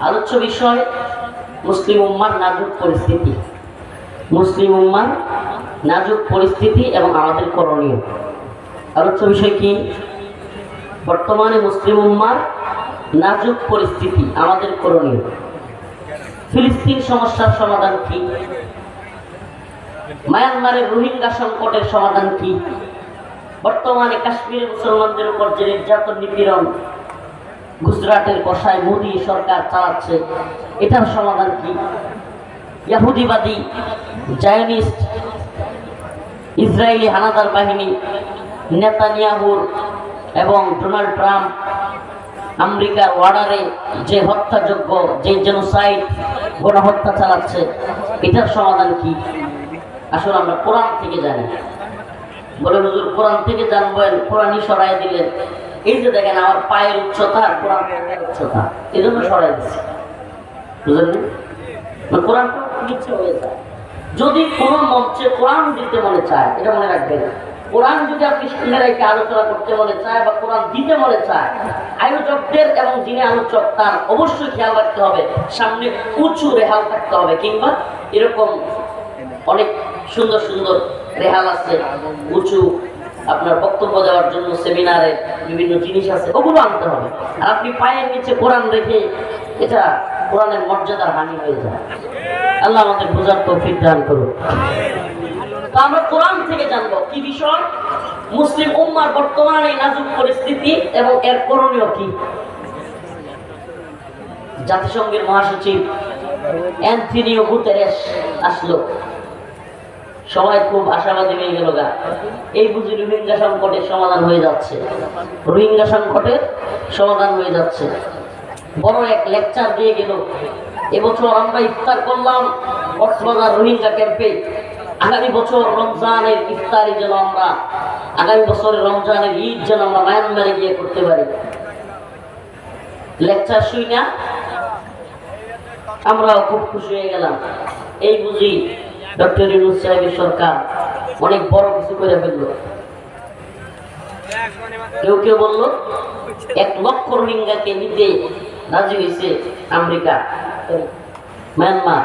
আলোচ্য বিষয়, মুসলিম উম্মার নাজুক পরিস্থিতি। মুসলিম উম্মার নাজুক পরিস্থিতি এবং আমাদের করণীয়। আলোচ্য বিষয় কি? বর্তমানে মুসলিম উম্মার নাজুক পরিস্থিতি আমাদের করণীয়। ফিলিস্তিন সমস্যার সমাধান কি? মায়ানমারের রোহিঙ্গা সংকটের সমাধান কি? বর্তমানে কাশ্মীরের মুসলমানদের উপর যে নির্যাতন নিপীড়ন গুজরাটের কষায় মোদী সরকার চালাচ্ছে। এটার সমাধান কি? ইয়াহুদিবাদী, জায়নিস্ট, ইসরায়েলি হানাদার বাহিনী, নেতানিয়াহুর এবং ডোনাল্ড ট্রাম্প আমেরিকার ওয়ার্ডারে যে হত্যাযোগ্য যে জেনোসাইড, গণহত্যা চালাচ্ছে, এটার সমাধান কি? আসলে আমরা কোরআন থেকে জানি। বলে হুজুর, কোরআন থেকে জানবেন, কোরআনই সরাই দিলেন। এই যে দেখেন, আমার পায়ের উচ্চতা আর কোরআন উচ্চতা। এই জন্য সরাই দিচ্ছে বুঝলেন কোরআন নিচে হয়ে যায়। যদি কোনো মঞ্চে কোরআন দিতে মনে চায়, এটা মনে রাখবেন কোরআন যদি আপনি সামনে রেখে আলোচনা করতে মনে চায় বা কোরআন দিতে মনে চায়, আয়োজকদের এবং যিনি আলোচক তার অবশ্যই খেয়াল রাখতে হবে, সামনে উঁচু রেহাল থাকতে হবে, কিংবা এরকম অনেক সুন্দর সুন্দর রেহাল আছে, উঁচু আপনার বক্তব্য দেওয়ার জন্য সেমিনারে বিভিন্ন জিনিস আছে, ওগুলো আনতে হবে। আর আপনি পায়ের নিচে কোরআন রেখে এটা কোরআনের মর্যাদার হানি হয়ে যায়। আল্লাহ আমাদের বোঝার তৌফিক দান করুন। তো আমরা কোরআন থেকে জানব কি বিষয়? মুসলিম উম্মার বর্তমানে এই নাজুক পরিস্থিতি এবং এর করণীয় কি? জাতিসংঘের মহাসচিব অ্যান্থনিও গুতেরেস আসলো। সবাই খুব আশাবাদী হয়ে গেল গা। এই বুঝি রোহিঙ্গা সংকটের সমাধান হয়ে যাচ্ছে। রোহিঙ্গা সংকটের সমাধান হয়ে যাচ্ছে। বড় এক লেকচার দিয়ে গেল। এবছর আমরা ইফতার করলাম কক্সবাজার রোহিঙ্গা ক্যাম্পে। আগামী বছর রমজানের ইফতারি যেন আমরা, আগামী বছরের রমজানের ঈদ যেন আমরা মায়ানমারে গিয়ে করতে পারি। লেকচার শুই না। আমরাও খুব খুশি হয়ে গেলাম। এই বুঝি ডক্টর ইউনুস সাহেবের সরকার অনেক বড় কিছু করে ফেলল। কেউ কেউ বলল, এক লক্ষ রোহিঙ্গাকে নিতে রাজি হয়েছে আমেরিকা, মিয়ানমার।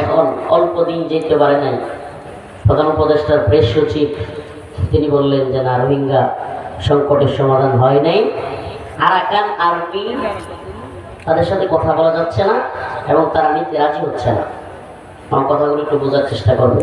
এখন অল্প দিন যেতে পারে নাই। প্রধান উপদেষ্টার প্রেস সচিব, তিনি বললেন যে না, রোহিঙ্গা সংকটের সমাধান হয় নাই। আরাকান আর্মি তাদের সাথে কথা বলা যাচ্ছে না এবং তারা নিতে রাজি হচ্ছে না। আমার কথাগুলো একটু বোঝার চেষ্টা করবে।